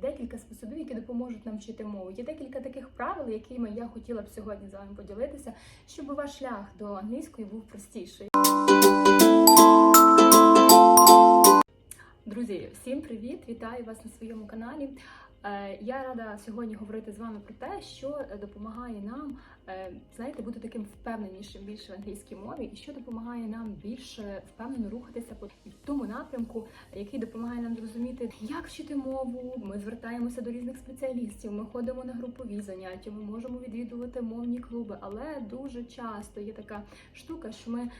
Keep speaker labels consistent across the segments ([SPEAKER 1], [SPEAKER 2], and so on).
[SPEAKER 1] декілька способів, які допоможуть нам вчити мову. Є декілька таких правил, якими я хотіла б сьогодні з вами поділитися, щоб ваш шлях до англійської був простіший. Друзі, всім привіт! Вітаю вас на своєму каналі. Е, Я рада сьогодні говорити з вами про те, що допомагає нам, е, знаєте, бути таким впевненішим більше в англійській мові, і що допомагає нам більше впевнено рухатися по тому напрямку, який допомагає нам зрозуміти, як вчити мову. Ми звертаємося до різних спеціалістів, ми ходимо на групові заняття, ми можемо відвідувати мовні клуби, але дуже часто є така штука, що ми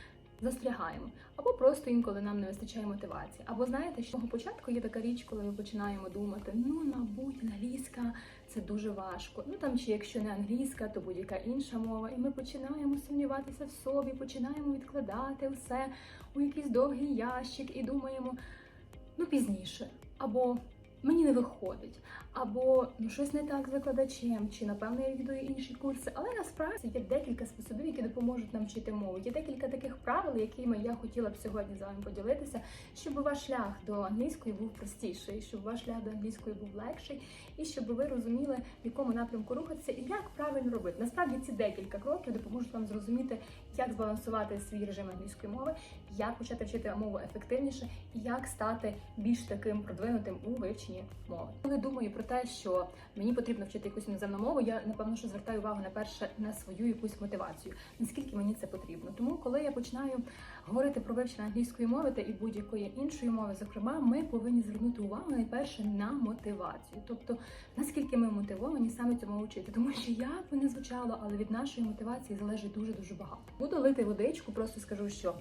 [SPEAKER 1] застрягаємо, або просто інколи нам не вистачає мотивації. Або знаєте, самого початку є така річ, коли ми починаємо думати, ну, мабуть, англійська це дуже важко. Ну там чи якщо не англійська, то будь-яка інша мова. І ми починаємо сумніватися в собі, починаємо відкладати все у якийсь довгий ящик і думаємо, ну пізніше, або мені не виходить, або ну щось не так з викладачем, чи напевно я відвідую інші курси. Але насправді є декілька способів, які допоможуть нам вчити мову. Є декілька таких правил, якими я хотіла б сьогодні з вами поділитися, щоб ваш шлях до англійської був простіший, щоб ваш шлях до англійської був легший, і щоб ви розуміли, в якому напрямку рухатися і як правильно робити. Насправді ці декілька кроків допоможуть вам зрозуміти, як збалансувати свій режим англійської мови, як почати вчити мову ефективніше і як стати більш таким продвинутим у вивченні мови. Коли думаю про те, що мені потрібно вчити якусь іноземну мову, я напевно що звертаю увагу на перше на свою якусь мотивацію, наскільки мені це потрібно. Тому, коли я починаю говорити про вивчення англійської мови та і будь-якої іншої мови, зокрема, ми повинні звернути увагу найперше на мотивацію, тобто наскільки ми мотивовані саме цьому вчити, тому що як би не звучало, але від нашої мотивації залежить дуже дуже багато. Буду лити водичку, просто скажу, що.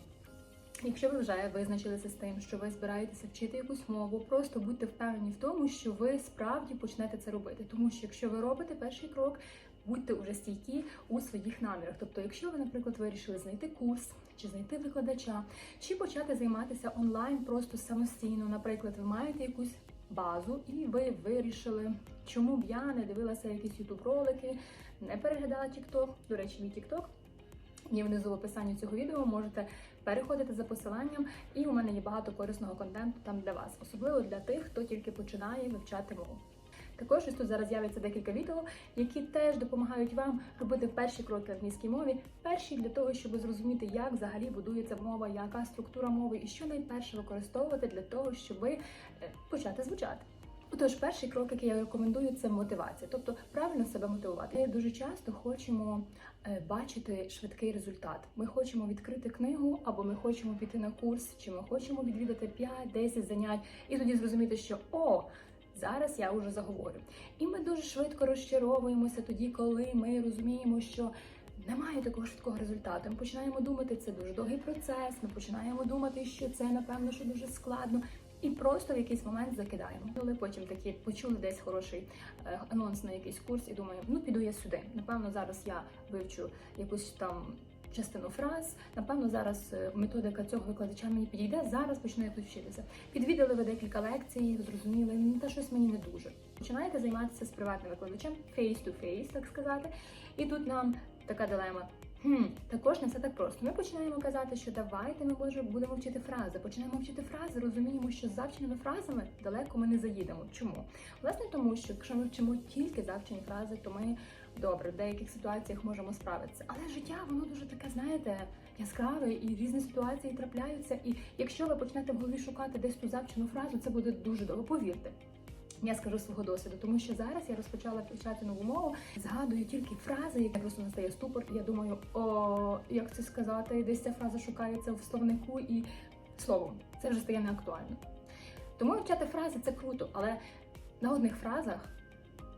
[SPEAKER 1] Якщо ви вже визначилися з тим, що ви збираєтеся вчити якусь мову, просто будьте впевнені в тому, що ви справді почнете це робити. Тому що якщо ви робите перший крок, будьте уже стійкі у своїх намірах. Тобто, якщо ви, наприклад, вирішили знайти курс чи знайти викладача, чи почати займатися онлайн просто самостійно, наприклад, ви маєте якусь базу, і ви вирішили, чому б я не дивилася якісь ютуб ролики, не переглядала TikTok. До речі, мій TikTok Є внизу в описанні цього відео, можете переходити за посиланням, і у мене є багато корисного контенту там для вас, особливо для тих, хто тільки починає вивчати мову. Також тут зараз з'явиться декілька відео, які теж допомагають вам робити перші кроки в англійській мові, перші для того, щоб зрозуміти, як взагалі будується мова, яка структура мови і що найперше використовувати для того, щоб е, почати звучати. Отож, перший крок, який я рекомендую, це мотивація, тобто правильно себе мотивувати. Ми дуже часто хочемо е, бачити швидкий результат. Ми хочемо відкрити книгу, або ми хочемо піти на курс, чи ми хочемо відвідати 5-10 занять, і тоді зрозуміти, що о. Зараз я вже заговорю. І ми дуже швидко розчаровуємося тоді, коли ми розуміємо, що немає такого швидкого результату. Ми починаємо думати, це дуже довгий процес. Ми починаємо думати, що це напевно що дуже складно. І просто в якийсь момент закидаємо. Але потім такі почули десь хороший е, анонс на якийсь курс, і думаю, ну піду я сюди. Напевно, зараз я вивчу якусь там частину фраз. Напевно, зараз е, методика цього викладача мені підійде. Зараз почну якось вчитися. Підвідали ви декілька лекцій, зрозуміли, та щось мені не дуже. Починаєте займатися з приватним викладачем, face to face, так сказати. І тут нам така дилема. Хм, також не все так просто. Ми починаємо казати, що давайте ми може будемо вчити фрази. Починаємо вчити фрази, розуміємо, що з завченими фразами далеко ми не заїдемо. Чому? Власне, тому що якщо ми вчимо тільки завчені фрази, то ми добре в деяких ситуаціях можемо справитися. Але життя воно дуже таке, знаєте, яскраве і різні ситуації трапляються. І якщо ви почнете в голові шукати десь ту завчену фразу, це буде дуже довго. Повірте. Я скажу свого досвіду, тому що зараз я розпочала вивчати нову мову, згадую тільки фрази, які просто настає ступор. Я думаю, о, як це сказати, десь ця фраза шукається в словнику, і словом, це вже стає неактуально. Тому вивчати фрази це круто, але на одних фразах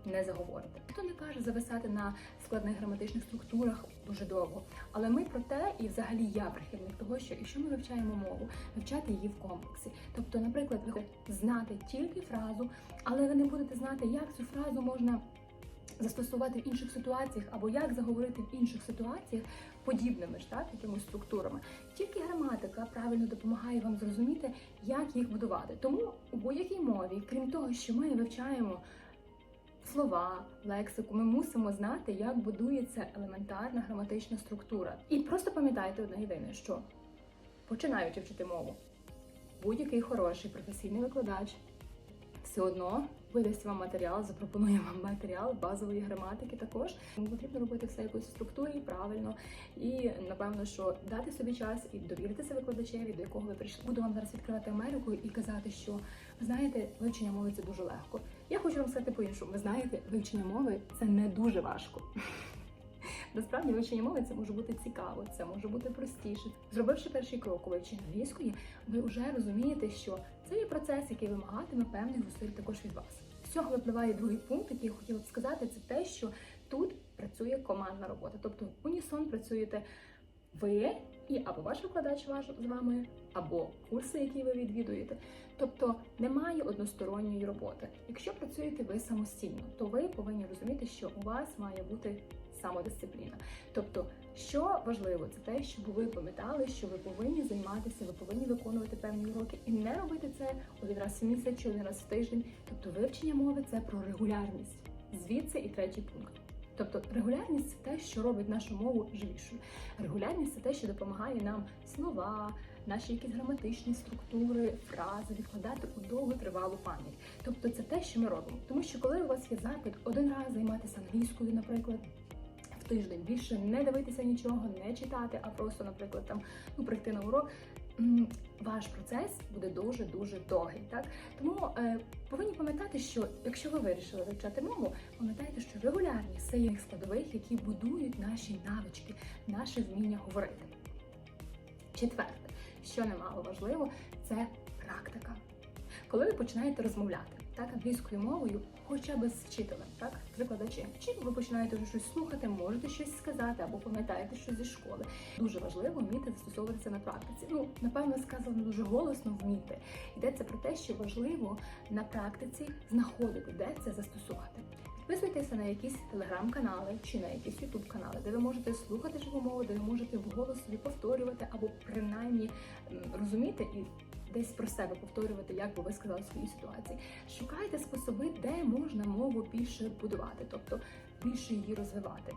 [SPEAKER 1] не заговорити. Хто не каже зависати на складних граматичних структурах дуже довго. Але ми про те, і взагалі я прихильник того, що якщо ми вивчаємо мову, вивчати її в комплексі. Тобто, наприклад, ви знати тільки фразу, але ви не будете знати, як цю фразу можна застосувати в інших ситуаціях, або як заговорити в інших ситуаціях подібними ж так, якимось структурами. Тільки граматика правильно допомагає вам зрозуміти, як їх будувати. Тому у будь-якій мові, крім того, що ми вивчаємо слова, лексику, ми мусимо знати, як будується елементарна граматична структура. І просто пам'ятайте одне єдине, що починаючи вчити мову, будь-який хороший професійний викладач все одно видасть вам матеріал, запропонує вам матеріал базової граматики також. Тому потрібно робити все якось в структурі правильно і напевно, що дати собі час і довіритися викладачеві, до якого ви прийшли. Буду вам зараз відкривати Америку і казати, що ви знаєте, вивчення мови це дуже легко. Я хочу вам сказати по-іншому. Ви знаєте, вивчення мови це не дуже важко. Насправді вивчення мови це може бути цікаво, це може бути простіше. Зробивши перший крок у вивченні англійської, ви вже розумієте, що це є процес, який вимагатиме певних зусиль також від вас. З цього випливає другий пункт, який я хотіла б сказати, це те, що тут працює командна робота. Тобто унісон працюєте ви і або ваш викладач ваш з вами, або курси, які ви відвідуєте. Тобто немає односторонньої роботи. Якщо працюєте ви самостійно, то ви повинні розуміти, що у вас має бути самодисципліна. Тобто, що важливо, це те, щоб ви пам'ятали, що ви повинні займатися, ви повинні виконувати певні уроки і не робити це один раз в місяць чи один раз в тиждень. Тобто, вивчення мови це про регулярність. Звідси і третій пункт. Тобто регулярність це те, що робить нашу мову живішою. Регулярність це те, що допомагає нам слова, наші якісь граматичні структури, фрази відкладати у довготривалу пам'ять. Тобто це те, що ми робимо. Тому що коли у вас є запит один раз займатися англійською, наприклад. Тиждень більше не дивитися нічого, не читати, а просто, наприклад, там ну прийти на урок. Ваш процес буде дуже дуже довгий, так тому е, повинні пам'ятати, що якщо ви вирішили вивчати мову, пам'ятайте, що регулярність це складових, які будують наші навички, наше вміння говорити. Четверте, що немало важливо, це практика. Коли ви починаєте розмовляти так англійською мовою, хоча б з вчителем, так з чи ви починаєте вже щось слухати, можете щось сказати або пам'ятаєте щось зі школи. Дуже важливо вміти застосовуватися на практиці. Ну напевно сказано дуже голосно вміти. Йдеться про те, що важливо на практиці знаходити, де це застосувати. Підписуйтеся на якісь телеграм-канали чи на якісь ютуб канали, де ви можете слухати живу мову, де ви можете вголос собі повторювати або принаймні розуміти і десь про себе повторювати, як би ви сказали в своїй ситуації. Шукайте способи, де можна мову більше будувати, тобто більше її розвивати.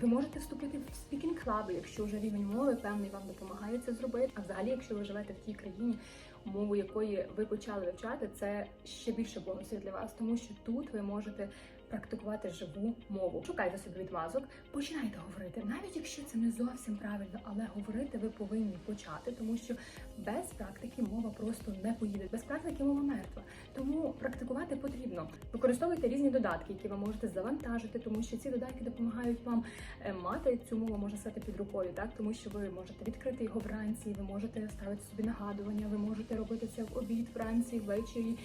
[SPEAKER 1] Ви можете вступити в спікінг клаби, якщо вже рівень мови певний вам допомагає це зробити. А взагалі, якщо ви живете в тій країні, мову якої ви почали вивчати, це ще більше бонусів для вас, тому що тут ви можете практикувати живу мову. Шукайте собі відмазок, починайте говорити, навіть якщо це не зовсім правильно, але говорити ви повинні почати, тому що без практики мова просто не поїде. Без практики мова мертва. Тому практикувати потрібно. Використовуйте різні додатки, які ви можете завантажити, тому що ці додатки допомагають вам е, мати цю мову, можна сказати, під рукою, так тому що ви можете відкрити його вранці, ви можете ставити собі нагадування, ви можете робити це в обід, вранці, ввечері,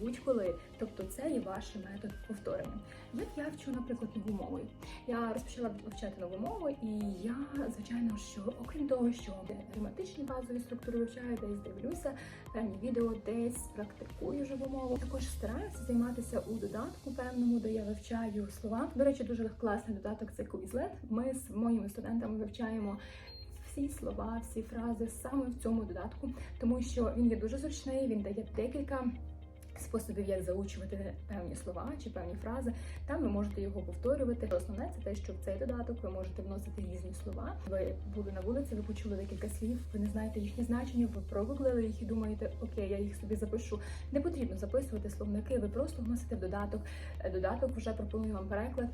[SPEAKER 1] будь-коли. Тобто це є ваш метод повторення. Як я вчу, наприклад, нову мову? Я розпочала вивчати нову мову, і я, звичайно, що окрім того, що граматичні базові структури вивчаю, десь дивлюся певні відео, десь практикую живу мову. Також стараюся займатися у додатку певному, де я вивчаю слова. До речі, дуже класний додаток це Quizlet. Ми з моїми студентами вивчаємо. Всі слова, всі фрази саме в цьому додатку, тому що він є дуже зручний, він дає декілька способів, як заучувати певні слова чи певні фрази. Там ви можете його повторювати. Основне це те, що в цей додаток ви можете вносити різні слова. Ви були на вулиці, ви почули декілька слів, ви не знаєте їхнє значення, ви прогуглили їх і думаєте, окей, я їх собі запишу. Не потрібно записувати словники, ви просто вносите в додаток. Додаток вже пропонує вам переклад.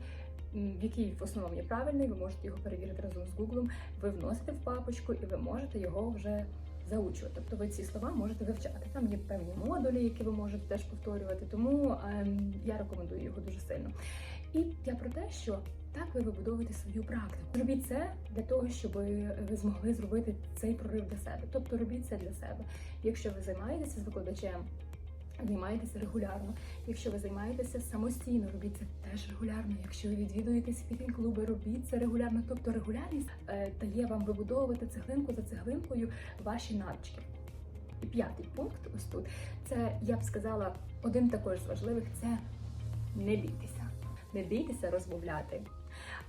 [SPEAKER 1] В який в основному є правильний, ви можете його перевірити разом з Google, ви вносите в папочку і ви можете його вже заучувати. Тобто ви ці слова можете вивчати. Там є певні модулі, які ви можете теж повторювати. Тому ем, я рекомендую його дуже сильно. І я про те, що так ви вибудовуєте свою практику. Робіть це для того, щоб ви змогли зробити цей прорив для себе. Тобто робіть це для себе. Якщо ви займаєтеся з викладачем. Займаєтеся регулярно. Якщо ви займаєтеся самостійно, робіть це теж регулярно. Якщо ви відвідуєте спікінг-клуби, робіть це регулярно. Тобто регулярність е, дає вам вибудовувати цеглинку за цеглинкою ваші навички. І п'ятий пункт, ось тут, це я б сказала, один також з важливих це не бійтеся. Не бійтеся розмовляти.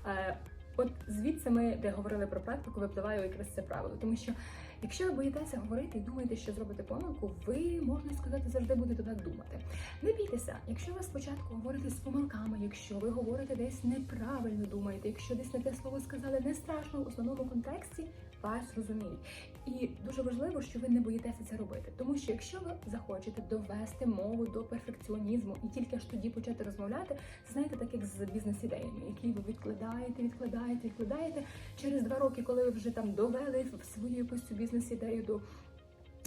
[SPEAKER 1] Е, От звідси ми, де говорили про практику, випливає якраз це правило, тому що якщо ви боїтеся говорити і думаєте, що зробите помилку, ви можна сказати завжди будете так думати. Не бійтеся, якщо ви спочатку говорите. з помилками, якщо ви говорите десь неправильно думаєте, якщо десь не те слово сказали, не страшно в основному контексті вас розуміють. І дуже важливо, що ви не боїтеся це робити. Тому що якщо ви захочете довести мову до перфекціонізму і тільки аж тоді почати розмовляти, знаєте, так як з бізнес-ідеями, які ви відкладаєте, відкладаєте, відкладаєте. Через два роки, коли ви вже там довели свою якусь бізнес-ідею до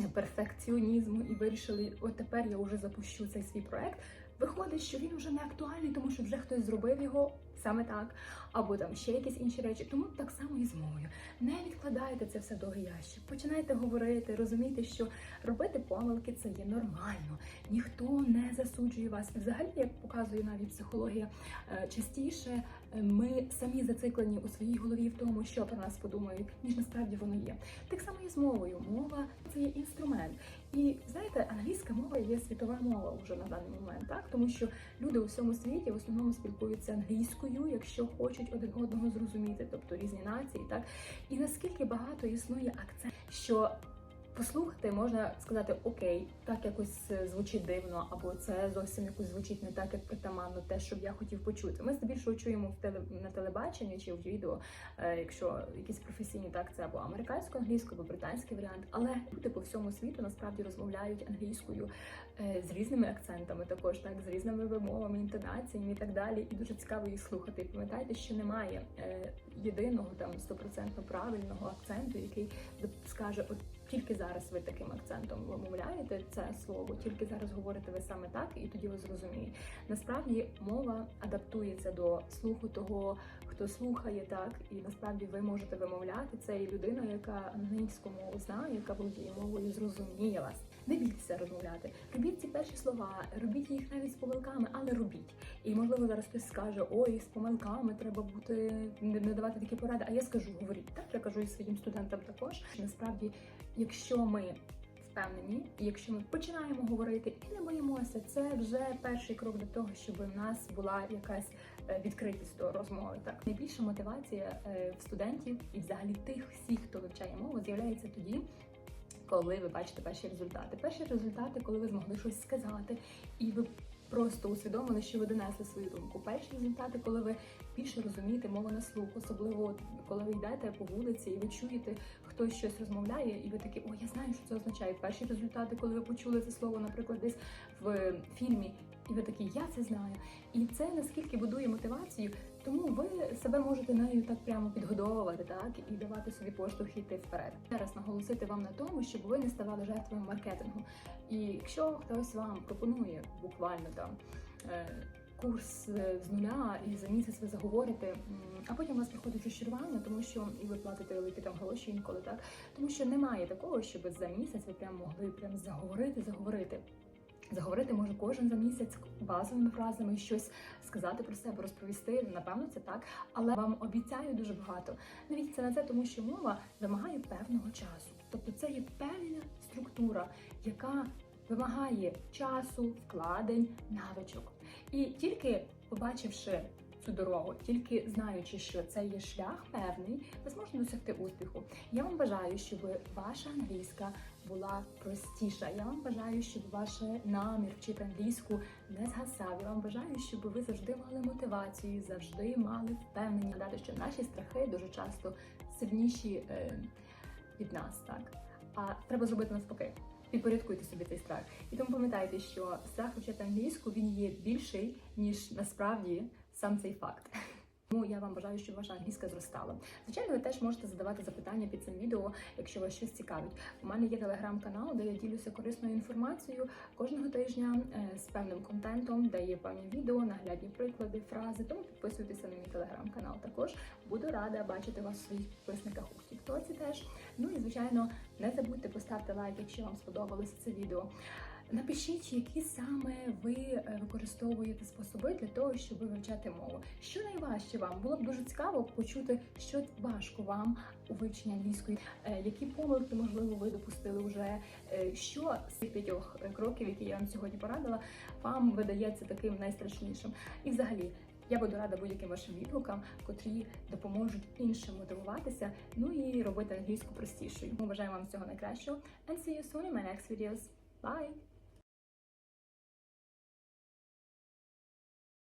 [SPEAKER 1] перфекціонізму і вирішили, от тепер я вже запущу цей свій проект. Виходить, що він вже не актуальний, тому що вже хтось зробив його саме так, або там ще якісь інші речі. Тому так само і з мовою. Не відкладайте це все довгий ящик. Починайте говорити, розумійте, що робити помилки це є нормально. Ніхто не засуджує вас. Взагалі, як показує навіть психологія, е, частіше е, ми самі зациклені у своїй голові в тому, що про нас подумають, ніж насправді воно є. Так само і з мовою. Мова це є інструмент. І знаєте, англійська мова є світова мова вже на даний момент, так тому що люди у всьому світі в основному спілкуються англійською, якщо хочуть один одного зрозуміти, тобто різні нації, так? І наскільки багато існує акцент, що послухати можна сказати окей, так якось е, звучить дивно, або це зовсім якось звучить не так, як притаманно те, що б я хотів почути. Ми здебільшого чуємо в теле на телебаченні чи в відео, е, якщо якісь професійні так, це або американською англійською, або британський варіант. Але люди по всьому світу насправді розмовляють англійською е, з різними акцентами, також так з різними вимовами, інтонаціями і так далі. І дуже цікаво їх слухати. Пам'ятайте, що немає єдиного там стопроцентно правильного акценту, який скаже, от тільки зараз ви таким акцентом вимовляєте це слово, тільки зараз говорите ви саме так, і тоді ви зрозумієте. Насправді мова адаптується до слуху того, хто слухає так, і насправді ви можете вимовляти це і людина, яка англійську мову знає, яка володіє мовою, зрозуміє вас. Не бійтеся розмовляти. Робіть ці перші слова, робіть їх навіть з помилками, але робіть. І можливо зараз хтось скаже: ой, з помилками треба бути не давати такі поради. А я скажу, говоріть так. Я кажу і своїм студентам також. Насправді, якщо ми впевнені, якщо ми починаємо говорити і не боїмося, це вже перший крок до того, щоб в нас була якась е, відкритість до розмови. Так найбільша мотивація е, в студентів і взагалі тих всіх, хто вивчає мову, з'являється тоді. Коли ви бачите перші результати, перші результати, коли ви змогли щось сказати, і ви просто усвідомили, що ви донесли свою думку. Перші результати, коли ви більше розумієте мову на слух, особливо коли ви йдете по вулиці і ви чуєте, хтось щось розмовляє, і ви такі, о, я знаю, що це означає. Перші результати, коли ви почули це слово, наприклад, десь в фільмі, і ви такі, я це знаю. І це наскільки будує мотивацію, тому ви себе можете нею так прямо підгодовувати, так і давати собі поштовх йти вперед. Зараз наголосити вам на тому, щоб ви не ставали жертвою маркетингу. І якщо хтось вам пропонує буквально там. е, Курс е, з нуля і за місяць ви заговорите, а потім у вас приходить розчарування, тому що і ви платите великі там гроші інколи так, тому що немає такого, щоб за місяць ви прям могли прям заговорити, заговорити. Заговорити може кожен за місяць базовими фразами щось сказати про себе, розповісти. Напевно, це так, але вам обіцяю дуже багато. Навіть на це, тому що мова вимагає певного часу. Тобто це є певна структура, яка вимагає часу, вкладень, навичок. І тільки побачивши цю дорогу, тільки знаючи, що це є шлях певний, ви зможете досягти успіху. Я вам бажаю, щоб ваша англійська була простіша. Я вам бажаю, щоб ваш намір вчити англійську не згасав. Я вам бажаю, щоб ви завжди мали мотивацію, завжди мали впевнення. Гадати, що наші страхи дуже часто сильніші е, від нас, так а треба зробити навпаки. Підпорядкуйте собі цей страх. І тому пам'ятайте, що страх вчити англійську він є більший, ніж насправді сам цей факт. Тому я вам бажаю, щоб ваша англійська зростала. Звичайно, ви теж можете задавати запитання під цим відео, якщо вас щось цікавить. У мене є телеграм-канал, де я ділюся корисною інформацією кожного тижня е, з певним контентом, де є певні відео, наглядні приклади, фрази. Тому підписуйтеся на мій телеграм-канал. Також буду рада бачити вас у своїх підписниках у Тіктоці теж. Ну і звичайно, не забудьте поставити лайк, якщо вам сподобалося це відео. Напишіть, які саме ви е, використовуєте способи для того, щоб вивчати мову. Що найважче вам? Було б дуже цікаво почути, що важко вам у вивченні англійської, Е, які помилки, можливо, ви допустили вже, Е, що з цих п'ятьох кроків, які я вам сьогодні порадила, вам видається таким найстрашнішим. І взагалі. Я буду рада будь-яким вашим відгукам, котрі допоможуть іншим мотивуватися, ну і робити англійську простішою. Ми бажаємо вам всього найкращого. And see you soon in my next videos. Bye!